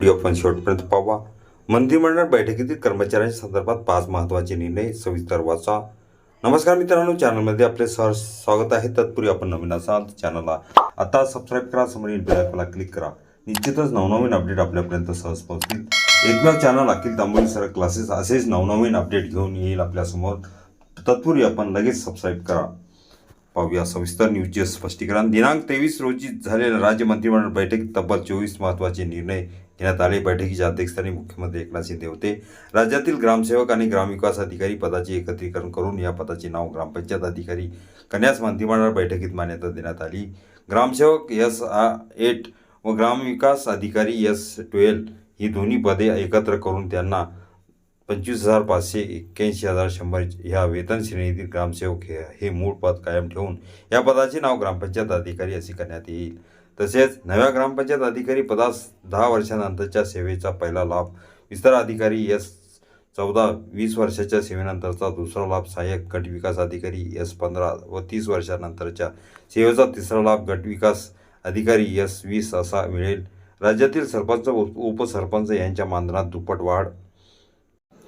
Video आपण शेवटपर्यंत पाहावा मंत्रिमंडळ बैठकीतील कर्मचाऱ्यांच्या संदर्भात पाच महत्त्वाचे निर्णय सविस्तर वाचा. नमस्कार मित्रांनो चॅनलमध्ये आपले सर स्वागत आहे. तत्पूर्वी आपण नवीन असाल चॅनलला आता सबस्क्राईब करा समोरील बेल क्लिक करा. निश्चितच नवनवीन अपडेट आपल्यापर्यंत सहज पोहोचतील. एकमेव channel Akhil Tamboli sir classes असेच नवनवीन अपडेट घेऊन येईल आपल्यासमोर. तत्पूर्वी आपण लगेच सबस्क्राईब करा. पाहूया. सविस्तर न्यूजचे स्पष्टीकरण. दिनांक तेवीस रोजी झालेल्या राज्य मंत्रिमंडळ बैठकीत तब्बल चोवीस महत्त्वाचे निर्णय घेण्यात आले. बैठकीच्या अध्यक्षस्थानी मुख्यमंत्री एकनाथ शिंदे होते. राज्यातील ग्रामसेवक आणि ग्रामविकास अधिकारी पदाचे एकत्रीकरण करून या पदाचे नाव ग्रामपंचायत अधिकारी करण्यास मंत्रिमंडळ बैठकीत मान्यता देण्यात आली. ग्रामसेवक एस आ एट व ग्रामविकास अधिकारी एस ट्वेल्व ही दोन्ही पदे एकत्र करून त्यांना पंचवीस हजार पाचशे एक्क्याऐंशी हजार शंभर ह्या वेतन श्रेणीतील ग्रामसेवक हे हे मूळ पद कायम ठेवून या पदाचे नाव ग्रामपंचायत अधिकारी असे करण्यात येईल. तसेच नव्या ग्रामपंचायत अधिकारी पदास दहा वर्षानंतरच्या सेवेचा पहिला लाभ विस्तार अधिकारी एस चौदा वीस वर्षाच्या सेवेनंतरचा दुसरा लाभ सहाय्यक गट विकास अधिकारी एस पंधरा व तीस वर्षानंतरच्या सेवेचा तिसरा लाभ गट विकास अधिकारी एस वीस असा मिळेल. राज्यातील सरपंच व उपसरपंच यांच्या मानधनात दुप्पट वाढ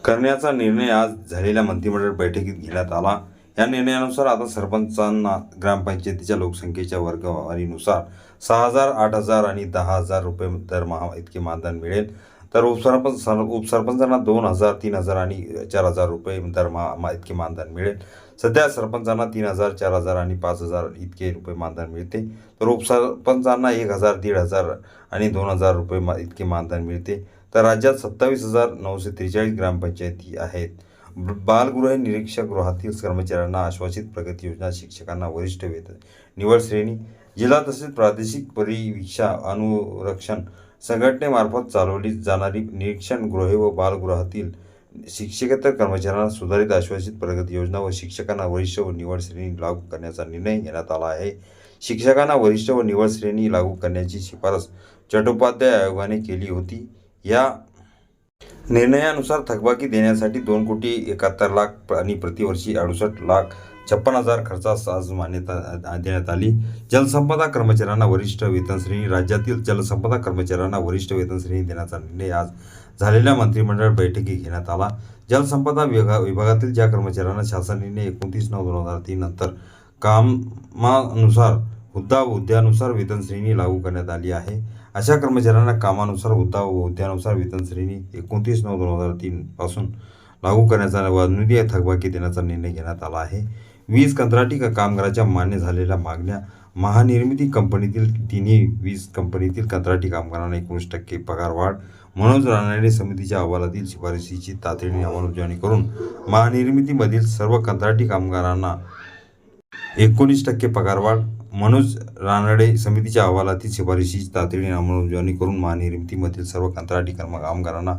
करण्याचा निर्णय आज झालेल्या मंत्रिमंडळ बैठकीत घेण्यात आला. या निर्णयानुसार आता सरपंचांना ग्रामपंचायतीच्या लोकसंख्येच्या वर्गवारीनुसार सहा हजार आठ हजार आणि दहा हजार रुपये दरमहा इतके मानधन मिळेल. तर उपसरपंच सर उपसरपंचांना दोन हजार तीन हजार आणि चार हजार रुपये दरमहा इतके मानधन मिळेल. सध्या सरपंचांना तीन हजार चार हजार आणि पाच हजार इतके रुपये मानधन मिळते. तर उपसरपंचांना एक हजार दीड हजार आणि दोन हजार रुपये मा इतके मानधन मिळते. तर राज्यात सत्तावीस हजार नऊशे त्रेचाळीस ग्रामपंचायती आहेत. ब- बालगृह निरीक्षक गृहातील कर्मचाऱ्यांना आश्वासित प्रगती योजना शिक्षकांना वरिष्ठ वेतन निवड श्रेणी जिल्हा तसेच प्रादेशिक परिवीक्षा अनुरक्षण संघटनेमार्फत चालवली जाणारी निरीक्षण गृहे व बालगृहातील शिक्षकेतर कर्मचाऱ्यांना सुधारित आश्वासित प्रगती योजना व शिक्षकांना वरिष्ठ व निवड श्रेणी लागू करण्याचा निर्णय घेण्यात आला आहे. शिक्षकांना वरिष्ठ व निवड श्रेणी लागू करण्याची शिफारस चट्टोपाध्याय आयोगाने केली होती. या निर्णयानुसार थकबाकी देण्यासाठी दोन कोटी एकाहत्तर लाख आणि प्रतिवर्षी अडुसष्ट लाख छप्पन हजार खर्चास आज मान्यता देण्यात आली. जलसंपदा कर्मचाऱ्यांना वरिष्ठ वेतन श्रेणी राज्यातील जलसंपदा कर्मचाऱ्यांना वरिष्ठ वेतन श्रेणी देण्याचा निर्णय आज झालेल्या मंत्रिमंडळ बैठकीत घेण्यात आला. जलसंपदा विभागा विभागातील ज्या कर्मचाऱ्यांना शासन निर्णय एकोणतीस नऊ दोन हजार तीन नंतर कामानुसार हुद्दा व हुद्द्यानुसार वेतनश्रेणी लागू करण्यात आली आहे. अशा कर्मचाऱ्यांना कामानुसार हुद्दा व हुद्द्यानुसार वेतनश्रेणी एकोणतीस नऊ दोन हजार तीन पासून लागू करण्याचा व अनुदान थकबाकी देण्याचा निर्णय घेण्यात आला आहे. वीज कंत्राटी क- कामगाराच्या मान्य झालेल्या मागण्या महानिर्मिती कंपनीतील तिन्ही वीज कंपनीतील कंत्राटी कामगारांना एकोणीस टक्के पगार वाढ मनोज रानडे समितीच्या अहवालातील शिफारशीची तातडीने अंमलबजावणी करून महानिर्मितीमधील सर्व कंत्राटी कामगारांना एकोणीस टक्के पगारवाढ मनोज रानडे समितीच्या अहवालातील शिफारशीची तातडीने अंमलबजावणी करून महानिर्मितीमधील सर्व कंत्राटी कर्म कामगारांना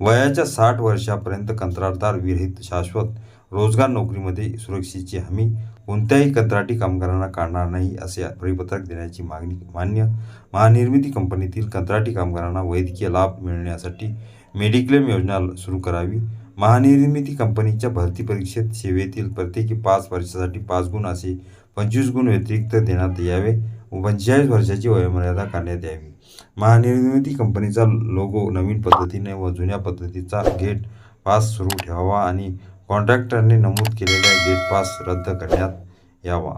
वयाच्या साठ वर्षापर्यंत कंत्राटदार विरहित शाश्वत रोजगार नोकरीमध्ये सुरक्षेची हमी कोणत्याही कंत्राटी कामगारांना काढणार नाही असे परिपत्रक देण्याची मागणी मान्य महानिर्मिती कंपनीतील कंत्राटी कामगारांना वैद्यकीय लाभ मिळण्यासाठी मेडिक्लेम योजना सुरू करावी. महानिर्मिती कंपनीच्या भरती परीक्षेत सेवेतील प्रत्येकी पाच वर्षासाठी पाच गुण असे पंचवीस गुण व्यतिरिक्त देण्यात यावे व पंचेचाळीस वर्षाची वयोमर्यादा करण्यात यावी. महानिर्मिती कंपनीचा लोगो नवीन पद्धतीने व जुन्या पद्धतीचा गेट पास सुरू ठेवावा आणि कॉन्ट्रॅक्टरने नमूद केलेला गेट पास रद्द करण्यात यावा.